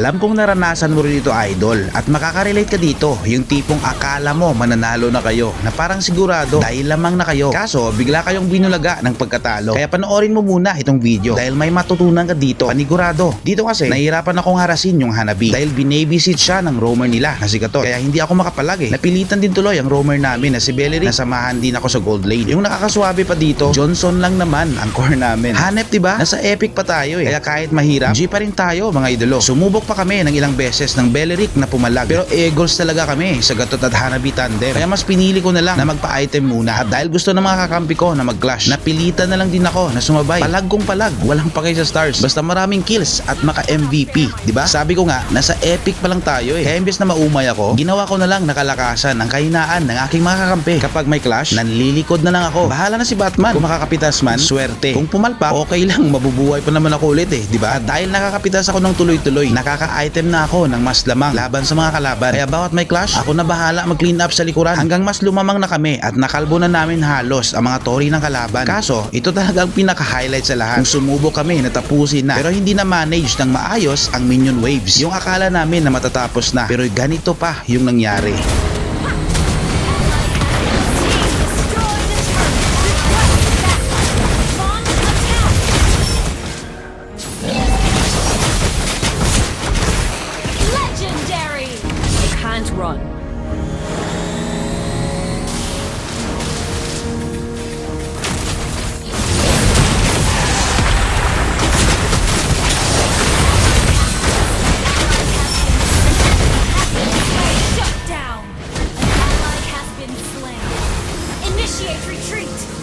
Alam kong naranasan mo rin ito idol at makaka-relate ka dito yung tipong akala mo mananalo na kayo na parang sigurado dahil lamang na kayo. Kaso bigla kayong binulaga ng pagkatalo. Kaya panoorin mo muna itong video dahil may matutunan ka dito panigurado. Dito kasi nahihirapan akong harasin yung Hanabi dahil binabysit siya ng roamer nila na si Gatot. Kaya hindi ako makapalag eh. Napilitan din tuloy ang roamer namin na si Bellery. Nasamahan din ako sa gold lane. Yung nakakaswabe pa dito, Johnson lang naman ang core namin. Hanep 'di ba? Nasa epic pa tayo eh. Kaya kahit mahirap, G pa rin tayo mga idolo. Sumubok pa kami ng ilang beses ng Belleric na pumalag. Pero eagles talaga kami sa Gatot at Hanabi tandem. Kaya mas pinili ko na lang na magpa-item muna. At dahil gusto ng mga kakampi ko na mag-clash, napilitan na lang din ako na sumabay. Palag kong palag, walang pakay sa stars. Basta maraming kills at maka-MVP. 'Di ba? Sabi ko nga, nasa epic pa lang tayo eh. Kaya imbes na maumay ako, ginawa ko na lang nakalakasan ang kahinaan ng aking mga kakampi. Kapag may clash, nanlilikod na lang ako. Bahala na si Batman. Kung makakapitas man, swerte. Kung pumalpak, okay lang, mabubuhay pa naman ako ulit eh, di ba? Dahil nakakapitas ako ng tuloy-tuloy, nakaka-item na ako ng mas lamang laban sa mga kalaban. Kaya bawat may clash, ako na bahala mag-clean up sa likuran hanggang mas lumamang na kami at nakalbo na namin halos ang mga tori ng kalaban. Kaso, ito talaga ang pinaka-highlight sa lahat. Kung sumubok kami na tapusin na, pero hindi na manage ng maayos ang minion waves. Yung akala namin na matatapos na, pero ganito pa yung nangyari. run. Shut down. An ally has been. Initiate retreat!